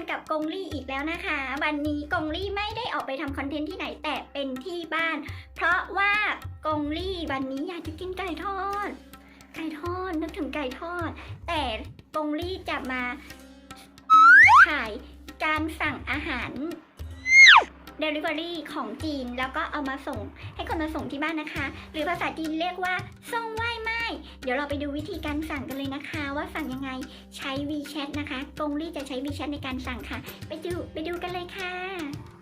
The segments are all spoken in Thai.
กันกับกงลี่อีกแล้วนะคะ วันนี้กงลี่ไม่ได้ออกไปทำคอนเทนต์ที่ไหนแต่เป็นที่บ้าน เพราะว่ากงลี่วันนี้อยากจะกินไก่ทอด ไก่ทอดนึกถึงไก่ทอด แต่กงลี่จะมาถ่ายการสั่งอาหาร Delivery ของจีน แล้วก็เอามาส่งให้คนมาส่งที่บ้านนะคะ หรือภาษาจีนเรียกว่าส่งไหว้ไม้เดี๋ยวเราไปดูวิธีการสั่งกันเลยนะคะ ว่าสั่งยังไงใช้ WeChat นะคะกงลี่จะใช้ WeChat ในการสั่งค่ะ ไปดูไปดูกันเลยค่ะ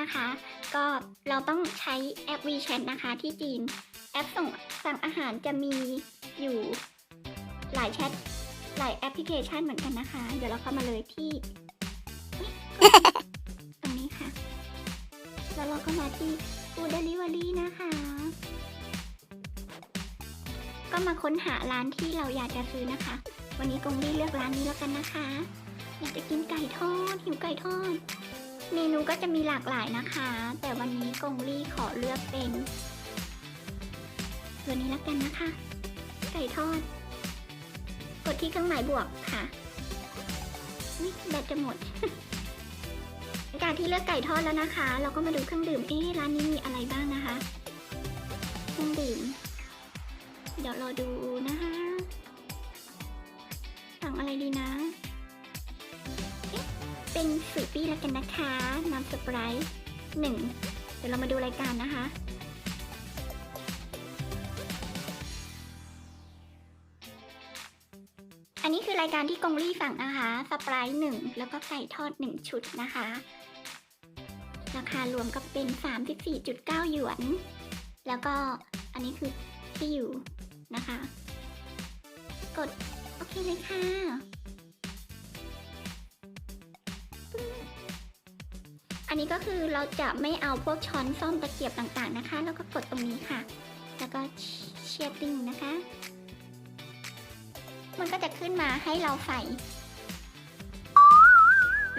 นะคะ ก็เราต้องใช้แอป WeChat นะคะ ที่จีน แอปส่งสั่งอาหารจะมีอยู่หลายแชทหลายแอปพลิเคชันเหมือนกันนะคะ เดี๋ยวเราเข้ามาเลยที่ ตรงนี้ค่ะ แล้วเราก็มาที่ Food Delivery นะคะ ก็มาค้นหาร้านที่เราอยากจะซื้อนะคะ วันนี้กงลี่เลือกร้านนี้แล้วกันนะคะ อยากจะกินไก่ทอดหิวไก่ทอด เมนูก็จะมีหลากหลายนะคะ แต่วันนี้กงลี่ขอเลือกเป็นตัวนี้แล้วกันนะคะ ไก่ทอด กดที่เครื่องหมายบวกค่ะอุ๊ยแบตจะหมดหลังจากที่เลือกไก่ทอดแล้วนะคะ เราก็มาดูเครื่องดื่มเอ๊ร้านนี้มีอะไรบ้างนะคะเครื่องดื่ม เดี๋ยวรอดูนะคะสั่งอะไรดีนะ เป็นสวีทปี้แล้วกันนะคะน้ำสปรท์หนึ่งเดี๋ยวเรามาดูรายการนะคะ อันนี้คือรายการที่กงลี่สั่งนะคะสปรท์หนึ่งแล้วก็ไก่ทอดหนึ่งชุดนะคะ ราคารวมก็เป็น 34.9 หยวน แล้วก็อันนี้คือที่อยู่นะคะ กด โอเคเลยค่ะ อันนี้ก็คือเราจะไม่เอาพวกช้อนซ่อมตะเกียบต่างๆนะคะ แล้วก็กดตรงนี้ค่ะ แล้วก็เชียร์ติ้งนะคะ มันก็จะขึ้นมาให้เราใส่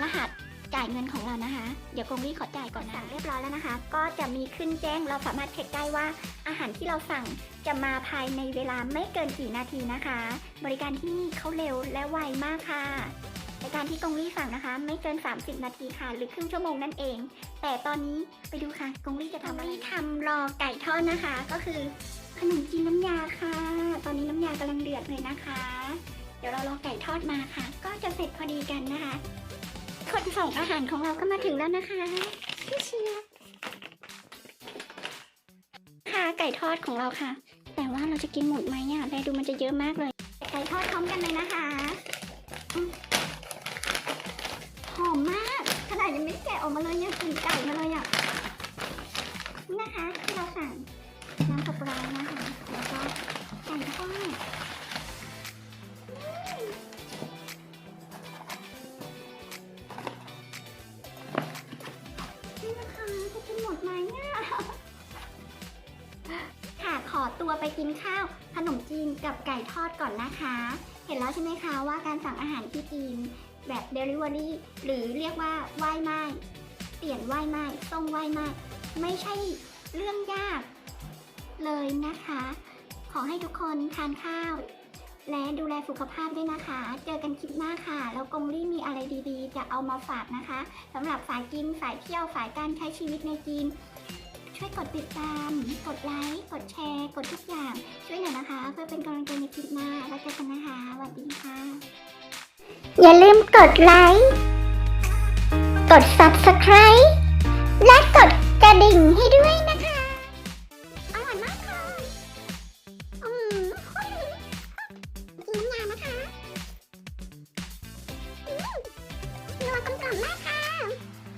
รหัสจ่ายเงินของเรานะคะ เดี๋ยวกงลี่ขอจ่ายก่อนสั่งเรียบร้อยแล้วนะคะ ก็จะมีขึ้นแจ้งเราสามารถเช็คได้ว่า อาหารที่เราสั่งจะมาภายในเวลาไม่เกินกี่นาทีนะคะ บริการที่นี่เขาเร็วและไวมากค่ะ ในการที่กงลี่สั่งนะคะ ไม่เกิน 30 นาทีค่ะ หรือครึ่งชั่วโมงนั่นเอง แต่ตอนนี้ไปดูค่ะกงลี่จะทำอะไรทำรอไก่ทอดนะคะ ก็คือขนมจีนน้ำยาค่ะ ตอนนี้น้ำยากำลังเดือดเลยนะคะ เดี๋ยวเรารอไก่ทอดมาค่ะ ก็จะเสร็จพอดีกันนะคะ คนส่งอาหารของเราก็มาถึงแล้วนะคะพี่เชียร์ค่ะไก่ทอดของเราค่ะ แต่ว่าเราจะกินหมดไหมอะแลดูมันจะเยอะมากเลย ไก่ทอดพร้อมกันเลยนะคะอืมหอมมาก ขนาดยังไม่ได้แกะ ออกมาเลยยังกลิ่นไก่มาเลยอะนะคะที่เราสั่งน้ำสไปรายนะคะแล้วก็ไก่ทอดนี่นะคะจะกินหมดไหมเนี่ยค่ะขอตัวไปกินข้าวขนมจีนกับไก่ทอดก่อนนะคะ เห็นแล้วใช่ไหมคะว่าการสั่งอาหารที่จีน แบบ Delivery หรือเรียกว่าไหว้ไม้เปลี่ยนไหว้ไม้ส่งไหว้ไม้ไม่ใช่เรื่องยากเลยนะคะ ขอให้ทุกคนทานข้าว และดูแลสุขภาพด้วยนะคะ เจอกันคลิปหน้าค่ะ แล้วกงลี่มีอะไรดีๆ จะเอามาฝากนะคะสำหรับสายกินสายเที่ยวสายการใช้ชีวิตในจีนช่วยกดติดตาม กดไลค์ กดแชร์ กดทุกอย่าง ช่วยหน่อยนะคะ เพื่อเป็นกำลังใจในคลิปหน้า แล้วเจอกันนะคะสวัสดีค่ะ อย่าลืมกดไลค์ กด subscribe และกดกระดิ่งให้ด้วยนะ